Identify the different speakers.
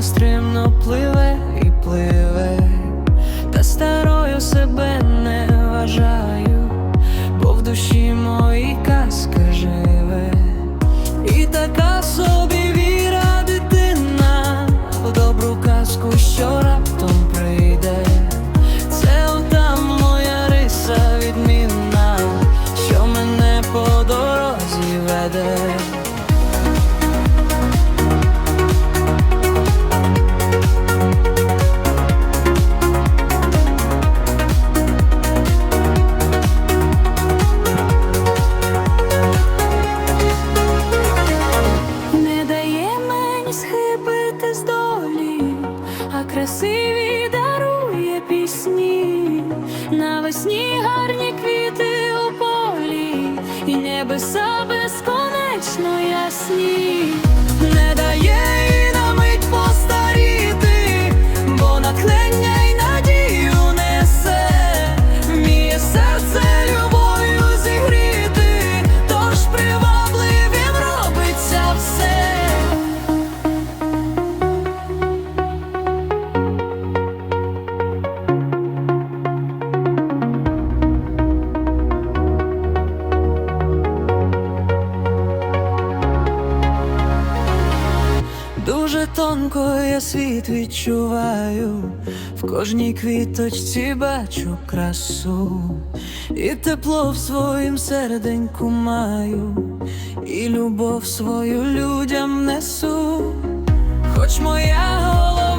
Speaker 1: нестримно пливе і пливе, та старою себе не вважаю, бо в душі моїй казка живе, і така собі віра дитина в добру казку, що раптом прийде. Це ота риса відмінна, що мене по дорозі веде. Красиві дарує пісні, навесні гарні квіти у полі, і небеса безконечно ясні, Дуже тонко я світ відчуваю, в кожній квіточці бачу красу, і тепло в своїм серденьку маю, і любов свою людям несу, хоч моя голова